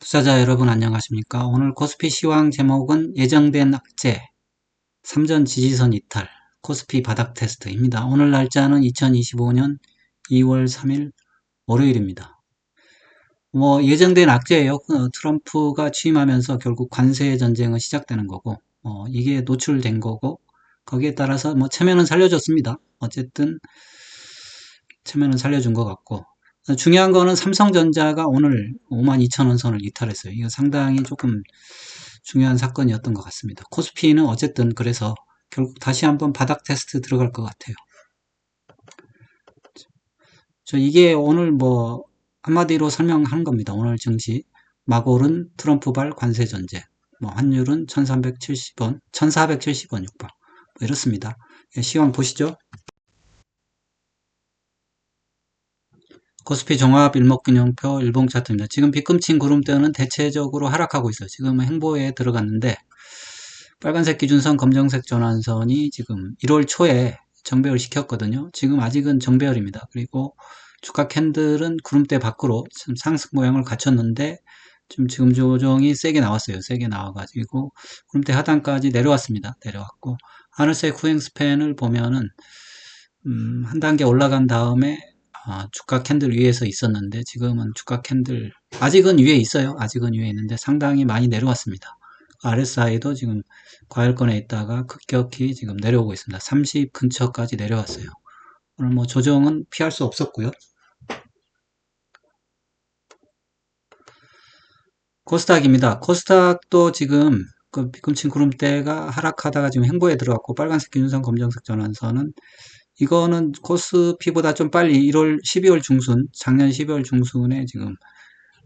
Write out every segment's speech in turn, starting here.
투자자 여러분 안녕하십니까? 오늘 코스피 시황 제목은 예정된 악재, 3전 지지선 이탈, 코스피 바닥 테스트입니다. 오늘 날짜는 2025년 2월 3일 월요일입니다. 뭐 예정된 악재예요. 그 트럼프가 취임하면서 결국 관세 전쟁은 시작되는 거고 어, 이게 노출된 거고 거기에 따라서 뭐 체면은 살려줬습니다. 어쨌든 체면은 살려준 것 같고 중요한 거는 삼성전자가 오늘 52,000원 선을 이탈했어요. 이거 상당히 조금 중요한 사건이었던 것 같습니다. 코스피는 어쨌든 그래서 결국 다시 한번 바닥 테스트 들어갈 것 같아요. 저 이게 오늘 뭐 한마디로 설명하는 겁니다. 오늘 증시 마골은 트럼프발 관세 전제, 뭐 환율은 1370원, 1470원 육박 뭐 이렇습니다. 예, 시황 보시죠. 코스피 종합 일목균형표 일봉 차트입니다. 지금 빗금친 구름대는 대체적으로 하락하고 있어요. 지금은 행보에 들어갔는데 빨간색 기준선, 검정색 전환선이 지금 1월 초에 정배열 시켰거든요. 지금 아직은 정배열입니다. 그리고 주가 캔들은 구름대 밖으로 상승 모양을 갖췄는데 좀 지금 조정이 세게 나왔어요. 세게 나와가지고 구름대 하단까지 내려왔습니다. 내려왔고 하늘색 후행 스팬을 보면은 음, 한 단계 올라간 다음에 아, 주가 캔들 위에서 있었는데 지금은 주가 캔들 아직은 위에 있어요. 아직은 위에 있는데 상당히 많이 내려왔습니다. RSI도 지금 과열권에 있다가 급격히 지금 내려오고 있습니다. 30 근처까지 내려왔어요. 오늘 뭐 조정은 피할 수 없었고요. 코스닥입니다. 코스닥도 지금 그 비꿈친 구름대가 하락하다가 지금 행보에 들어갔고 빨간색 기준선 검정색 전환선은 이거는 코스피보다 좀 빨리 1월 12월 중순 작년 12월 중순에 지금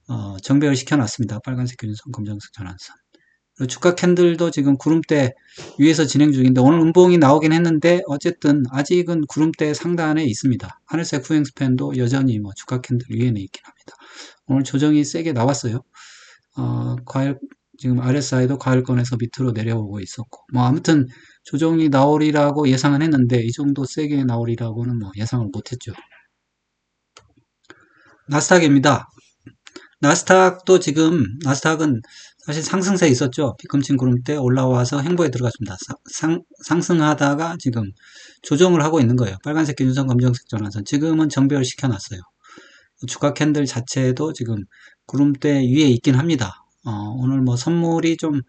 어, 정배열 시켜놨습니다. 빨간색 기준선 검정색 전환선 주가 캔들도 지금 구름대 위에서 진행 중인데 오늘 음봉이 나오긴 했는데 어쨌든 아직은 구름대 상단에 있습니다. 하늘색 후행 스팬도 여전히 뭐 주가 캔들 위에는 있긴 합니다. 오늘 조정이 세게 나왔어요. 어, 과열 지금 RSI도 과열권에서 밑으로 내려오고 있었고 뭐 아무튼 조정이 나오리라고 예상은 했는데 이 정도 세게 나오리라고는 뭐 예상을 못했죠. 나스닥입니다. 나스닥도 지금 나스닥은 사실 상승세 있었죠. 비금친 구름대 올라와서 행보에 들어갔습니다. 상, 상승하다가 지금 조정을 하고 있는 거예요. 빨간색 기준선, 검정색 전환선. 지금은 정배열 시켜 놨어요. 주가 캔들 자체도 지금 구름대 위에 있긴 합니다. 어, 오늘 뭐 선물이 좀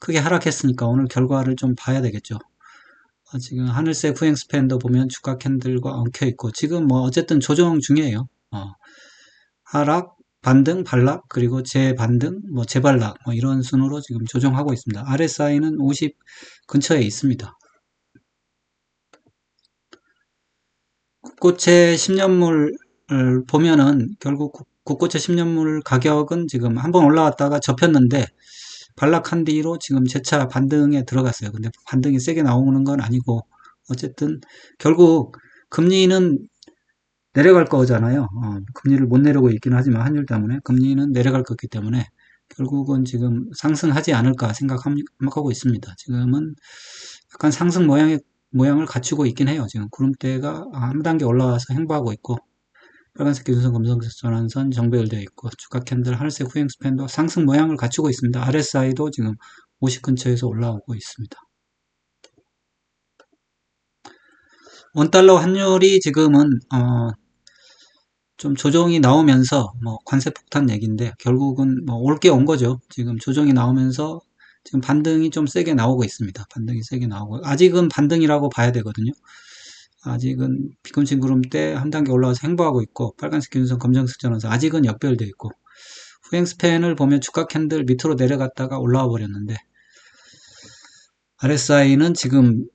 크게 하락했으니까 오늘 결과를 좀 봐야 되겠죠. 어, 지금 하늘색 후행 스팬도 보면 주가 캔들과 엉켜 있고 지금 뭐 어쨌든 조정 중이에요. 어, 하락, 반등, 반락, 그리고 재반등, 뭐 재반락 뭐 이런 순으로 지금 조정하고 있습니다. RSI는 50 근처에 있습니다. 국고채 10년물 보면은 결국 국고채 10년물 가격은 지금 한번 올라왔다가 접혔는데 반락한 뒤로 지금 재차 반등에 들어갔어요. 근데 반등이 세게 나오는 건 아니고 어쨌든 결국 금리는 내려갈 거잖아요. 어, 금리를 못 내려고 있기는 하지만 환율 때문에 금리는 내려갈 거기 때문에 결국은 지금 상승하지 않을까 생각하고 있습니다. 지금은 약간 상승 모양의 모양을 갖추고 있긴 해요. 지금 구름대가 한 단계 올라와서 행보하고 있고 빨간색 기준선, 검정색 전환선 정배열되어 있고 주가 캔들 하늘색 후행 스팬도 상승 모양을 갖추고 있습니다. RSI도 지금 50 근처에서 올라오고 있습니다. 원달러 환율이 지금은 어, 좀 조정이 나오면서 뭐 관세 폭탄 얘기인데 결국은 뭐 올 게 온 거죠. 지금 조정이 나오면서 지금 반등이 좀 세게 나오고 있습니다. 반등이 세게 나오고 아직은 반등이라고 봐야 되거든요. 아직은 비금친 구름대 한 단계 올라와서 행보하고 있고 빨간색 기준선 검정색 전원선 아직은 역별되어 있고 후행 스팬을 보면 주가 캔들 밑으로 내려갔다가 올라와 버렸는데 RSI는 지금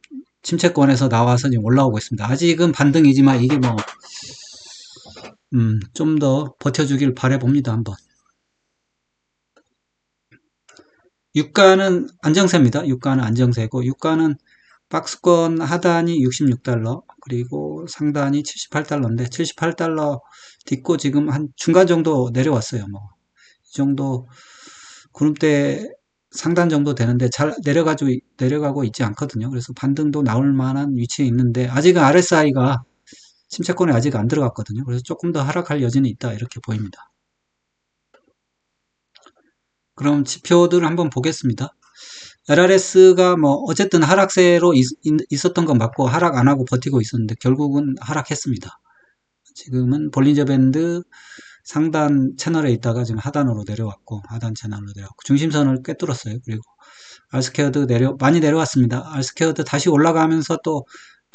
침체권에서 나와서 지금 올라오고 있습니다. 아직은 반등이지만 이게 뭐, 음, 좀 더 버텨주길 바래봅니다, 한번. 유가는 안정세입니다. 유가는 안정세고, 유가는 박스권 하단이 66달러, 그리고 상단이 78달러인데 78달러 딛고 지금 한 중간 정도 내려왔어요. 뭐 이 정도 구름대 상단 정도 되는데 잘 내려가지고 내려가고 있지 않거든요. 그래서 반등도 나올 만한 위치에 있는데 아직은 RSI가 침체권에 아직 안 들어갔거든요. 그래서 조금 더 하락할 여지는 있다 이렇게 보입니다. 그럼 지표들을 한번 보겠습니다. LRS가 뭐 어쨌든 하락세로 있, 었던 건 맞고 하락 안 하고 버티고 있었는데 결국은 하락했습니다. 지금은 볼린저 밴드 상단 채널에 있다가 지금 하단으로 내려왔고 하단 채널로 내려왔고 중심선을 꿰뚫었어요. 그리고 알스케어드 내려 많이 내려왔습니다. 알스케어드 다시 올라가면서 또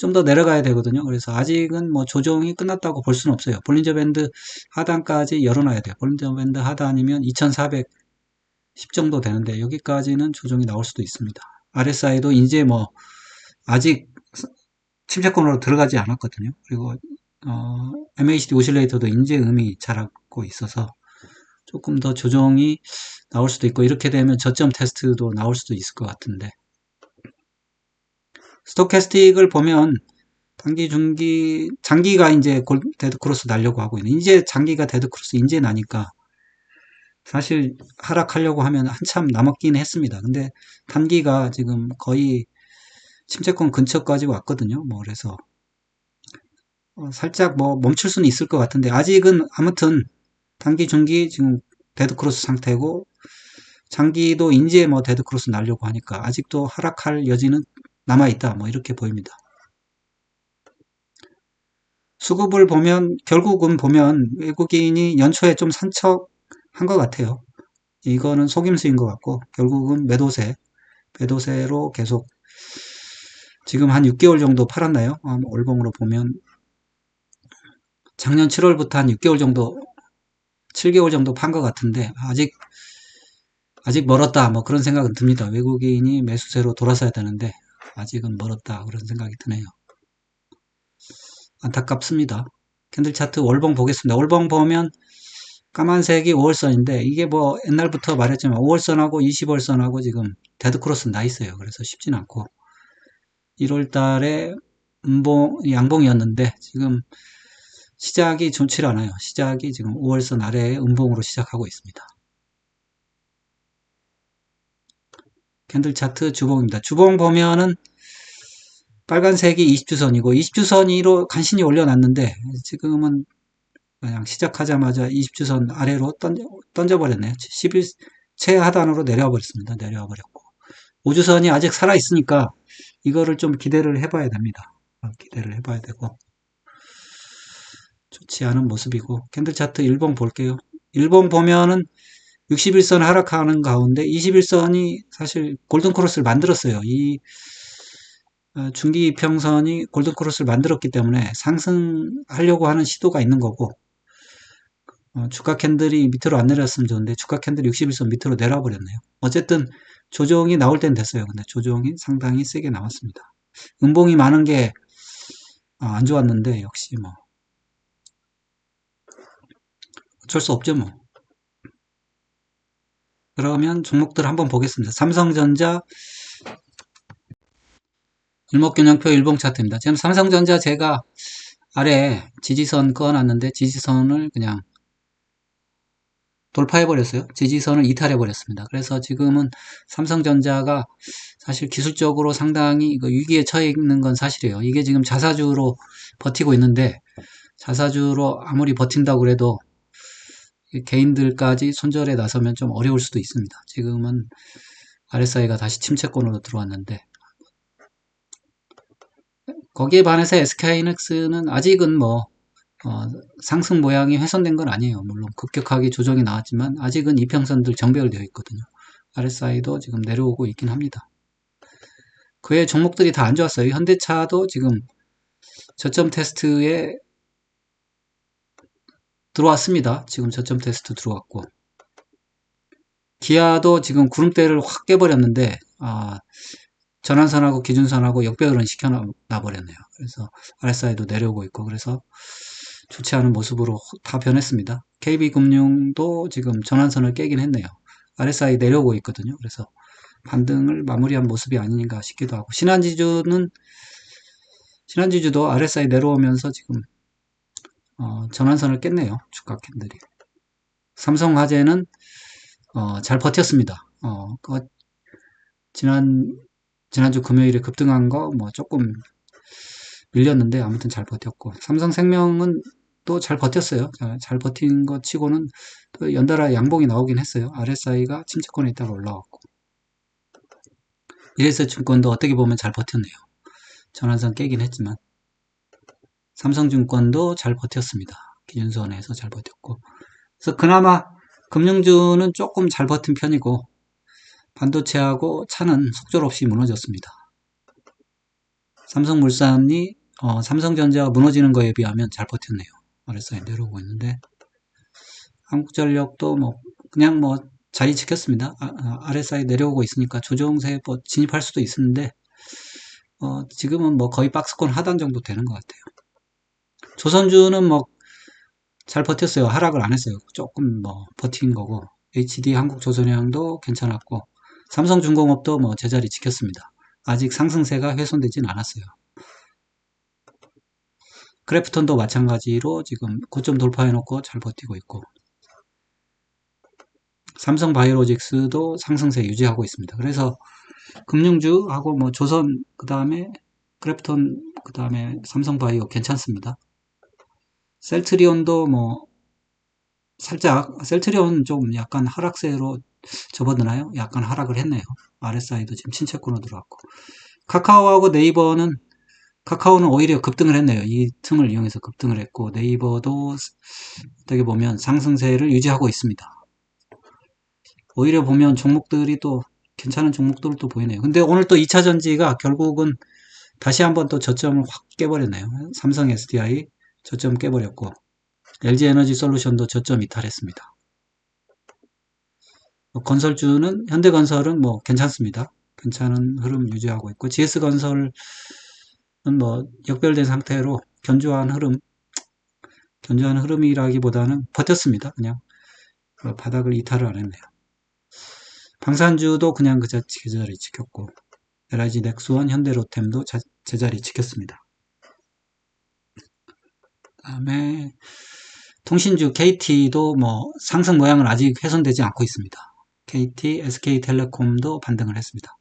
좀 더 내려가야 되거든요. 그래서 아직은 뭐 조정이 끝났다고 볼 수는 없어요. 볼린저 밴드 하단까지 열어놔야 돼요. 볼린저 밴드 하단이면 2410 정도 되는데 여기까지는 조정이 나올 수도 있습니다. RSI도 이제 뭐 아직 침체권으로 들어가지 않았거든요. 그리고 어, MACD 오실레이터도 인제 음이 자라고 있어서 조금 더 조정이 나올 수도 있고 이렇게 되면 저점 테스트도 나올 수도 있을 것 같은데 스토캐스틱을 보면 단기, 중기, 장기가 이제 골, 데드크로스 날려고 하고 있는 이제 장기가 데드크로스 이제 나니까 사실 하락하려고 하면 한참 남았긴 했습니다. 근데 단기가 지금 거의 침체권 근처까지 왔거든요. 뭐 그래서 어, 살짝 뭐 멈출 수는 있을 것 같은데 아직은 아무튼 단기 중기 지금 데드크로스 상태고 장기도 인제 뭐 데드크로스 날려고 하니까 아직도 하락할 여지는 남아 있다 뭐 이렇게 보입니다. 수급을 보면 결국은 보면 외국인이 연초에 좀 산척 한 것 같아요. 이거는 속임수인 것 같고 결국은 매도세 매도세로 계속 지금 한 6개월 정도 팔았나요? 월봉으로 보면 작년 7월부터 한 6개월 정도 7개월 정도 판 것 같은데 아직 아직 멀었다 뭐 그런 생각은 듭니다. 외국인이 매수세로 돌아서야 되는데 아직은 멀었다 그런 생각이 드네요. 안타깝습니다. 캔들 차트 월봉 보겠습니다. 월봉 보면 까만색이 5월선인데 이게 뭐 옛날부터 말했지만 5월선하고 20월선하고 지금 데드크로스 나 있어요. 그래서 쉽진 않고 1월 달에 음봉, 양봉이었는데 지금 시작이 좋지 않아요. 시작이 지금 5월선 아래에 음봉으로 시작하고 있습니다. 캔들 차트 주봉입니다. 주봉 보면은 빨간색이 20주선이고 20주선이로 간신히 올려놨는데 지금은 그냥 시작하자마자 20주선 아래로 던져, 던져버렸네요. 11, 최하단으로 내려와 버렸습니다. 내려와 버렸고 5주선이 아직 살아있으니까 이거를 좀 기대를 해봐야 됩니다. 기대를 해봐야 되고 좋지 않은 모습이고 캔들 차트 1번 볼게요. 1번 보면은 61선 하락하는 가운데 21선이 사실 골든크로스를 만들었어요. 이 어, 중기 이평선이 골든크로스를 만들었기 때문에 상승하려고 하는 시도가 있는 거고 어, 주가 캔들이 밑으로 안 내렸으면 좋은데 주가 캔들이 61선 밑으로 내려와 버렸네요. 어쨌든 조정이 나올 땐 됐어요. 근데 조정이 상당히 세게 나왔습니다. 음봉이 많은 게안 어, 좋았는데 역시 뭐 어쩔 수 없죠 뭐. 그러면 종목들 한번 보겠습니다. 삼성전자 일목균형표 일봉 차트입니다. 지금 삼성전자 제가 아래 지지선 꺼놨는데 지지선을 그냥 돌파해 버렸어요. 지지선을 이탈해 버렸습니다. 그래서 지금은 삼성전자가 사실 기술적으로 상당히 위기에 처해 있는 건 사실이에요. 이게 지금 자사주로 버티고 있는데 자사주로 아무리 버틴다고 그래도 개인들까지 손절에 나서면 좀 어려울 수도 있습니다. 지금은 RSI가 다시 침체권으로 들어왔는데 거기에 반해서 SK하이닉스는 아직은 뭐 어, 상승 모양이 훼손된 건 아니에요. 물론 급격하게 조정이 나왔지만 아직은 이평선들 정배열되어 있거든요. RSI도 지금 내려오고 있긴 합니다. 그의 종목들이 다 안 좋았어요. 현대차도 지금 저점 테스트에 들어왔습니다. 지금 저점 테스트 들어왔고 기아도 지금 구름대를 확 깨버렸는데 아, 전환선하고 기준선하고 역배열은 시켜놔 버렸네요. 그래서 RSI도 내려오고 있고 그래서 좋지 않은 모습으로 다 변했습니다. KB금융도 지금 전환선을 깨긴 했네요. RSI 내려오고 있거든요. 그래서 반등을 마무리한 모습이 아닌가 싶기도 하고 신한지주는 신한지주도 RSI 내려오면서 지금 어, 전환선을 깼네요. 주가 캔들이. 삼성화재는 어, 잘 버텼습니다. 어, 그 지난 지난주 금요일에 급등한 거 뭐 조금 밀렸는데 아무튼 잘 버텼고 삼성생명은 또 잘 버텼어요. 자, 잘 버틴 것 치고는 또 연달아 양봉이 나오긴 했어요. RSI가 침체권에 있다가 올라왔고. 미래에셋증권도 어떻게 보면 잘 버텼네요. 전환선 깨긴 했지만. 삼성증권도 잘 버텼습니다. 기준선에서 잘 버텼고. 그래서 그나마 금융주는 조금 잘 버틴 편이고, 반도체하고 차는 속절없이 무너졌습니다. 삼성물산이 어, 삼성전자가 무너지는 거에 비하면 잘 버텼네요. RSI 내려오고 있는데 한국전력도 뭐 그냥 뭐 자리 지켰습니다. 아, RSI 아, 내려오고 있으니까 조정세에 뭐 진입할 수도 있었는데 어, 지금은 뭐 거의 박스권 하단 정도 되는 것 같아요. 조선주는 뭐 잘 버텼어요. 하락을 안 했어요. 조금 뭐 버틴 거고 HD 한국조선해양도 괜찮았고 삼성중공업도 뭐 제자리 지켰습니다. 아직 상승세가 훼손되진 않았어요. 크래프톤도 마찬가지로 지금 고점 돌파해놓고 잘 버티고 있고 삼성 바이오로직스도 상승세 유지하고 있습니다. 그래서 금융주하고 뭐 조선 그 다음에 크래프톤 그 다음에 삼성 바이오 괜찮습니다. 셀트리온도 뭐 살짝 셀트리온 좀 약간 하락세로 접어드나요? 약간 하락을 했네요. RSI도 지금 침체권으로 들어왔고 카카오하고 네이버는 카카오는 오히려 급등을 했네요. 이 틈을 이용해서 급등을 했고 네이버도 어떻게 보면 상승세를 유지하고 있습니다. 오히려 보면 종목들이 또 괜찮은 종목들도 보이네요. 근데 오늘 또 2차 전지가 결국은 다시 한번 또 저점을 확 깨버렸네요. 삼성 SDI 저점 깨버렸고 LG 에너지 솔루션도 저점 이탈했습니다. 건설주는 현대건설은 뭐 괜찮습니다. 괜찮은 흐름 유지하고 있고 GS건설은 뭐 역별된 상태로 견조한 흐름 견조한 흐름이라기보다는 버텼습니다. 그냥 그 바닥을 이탈을 안 했네요. 방산주도 그냥 그 제자리 지켰고 LIG 넥스원 현대로템도 제자리 지켰습니다. 그 다음에 통신주 KT도 뭐 상승 모양은 아직 훼손되지 않고 있습니다. KT, SK텔레콤도 반등을 했습니다.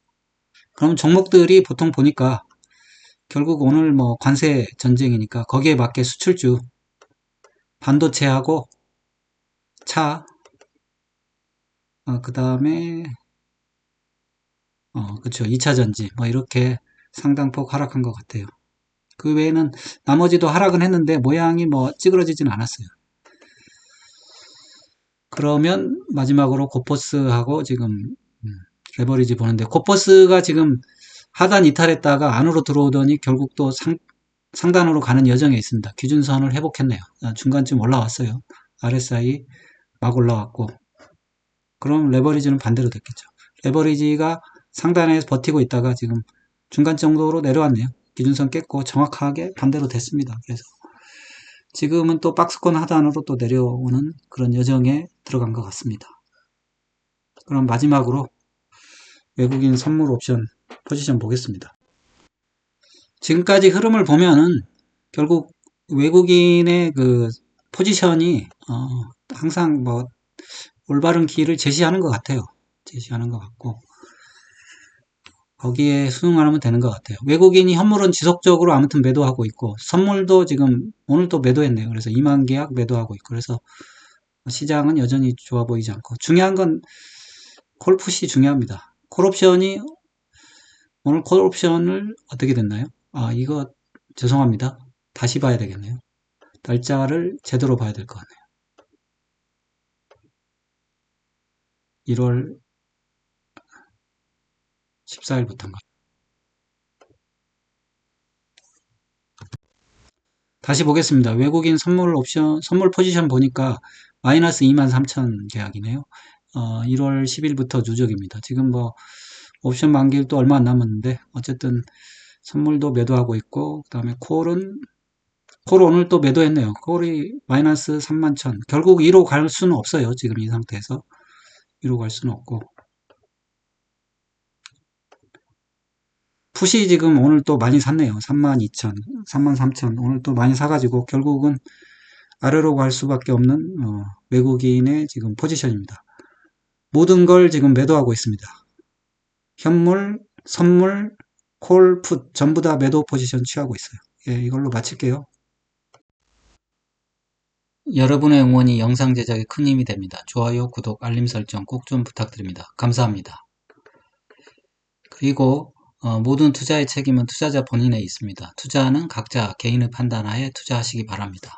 그럼 종목들이 보통 보니까 결국 오늘 뭐 관세 전쟁이니까 거기에 맞게 수출주 반도체하고 차, 어, 그 다음에 어, 그쵸 2차 전지 뭐 이렇게 상당폭 하락한 것 같아요. 그 외에는 나머지도 하락은 했는데 모양이 뭐 찌그러지진 않았어요. 그러면 마지막으로 코포스하고 지금 음, 레버리지 보는데 코포스가 지금 하단 이탈했다가 안으로 들어오더니 결국 또 상, 상단으로 가는 여정에 있습니다. 기준선을 회복했네요. 아, 중간쯤 올라왔어요. RSI 막 올라왔고 그럼 레버리지는 반대로 됐겠죠. 레버리지가 상단에서 버티고 있다가 지금 중간 정도로 내려왔네요. 기준선 깼고 정확하게 반대로 됐습니다. 그래서 지금은 또 박스권 하단으로 또 내려오는 그런 여정에 들어간 것 같습니다. 그럼 마지막으로 외국인 선물 옵션 포지션 보겠습니다. 지금까지 흐름을 보면은 결국 외국인의 그 포지션이 어 항상 뭐 올바른 길을 제시하는 것 같아요. 제시하는 것 같고 거기에 수능하면 되는 것 같아요. 외국인이 현물은 지속적으로 아무튼 매도하고 있고 선물도 지금 오늘 또 매도했네요. 그래서 2만 계약 매도하고 있고 그래서 시장은 여전히 좋아 보이지 않고 중요한 건 콜풋이 중요합니다. 콜옵션이 오늘 콜 옵션을 어떻게 됐나요? 아 이거 죄송합니다. 다시 봐야 되겠네요. 날짜를 제대로 봐야 될 것 같네요. 1월 14일부터인가. 다시 보겠습니다. 외국인 선물 옵션, 선물 포지션 보니까 마이너스 23,000 계약이네요. 어, 1월 10일부터 누적입니다. 지금 뭐 옵션 만기일 또 얼마 안 남았는데 어쨌든 선물도 매도하고 있고 그 다음에 콜은 콜 오늘 또 매도했네요. 콜이 마이너스 31,000 결국 1호 갈 수는 없어요. 지금 이 상태에서 1호 갈 수는 없고 푸시 지금 오늘 또 많이 샀네요. 32,000, 33,000 오늘 또 많이 사가지고 결국은 아래로 갈 수밖에 없는 어, 외국인의 지금 포지션입니다. 모든 걸 지금 매도하고 있습니다. 현물, 선물, 콜, 풋 전부 다 매도 포지션 취하고 있어요. 예, 이걸로 마칠게요. 여러분의 응원이 영상 제작에 큰 힘이 됩니다. 좋아요, 구독, 알림 설정 꼭 좀 부탁드립니다. 감사합니다. 그리고 어, 모든 투자의 책임은 투자자 본인에 있습니다. 투자는 각자 개인의 판단하에 투자하시기 바랍니다.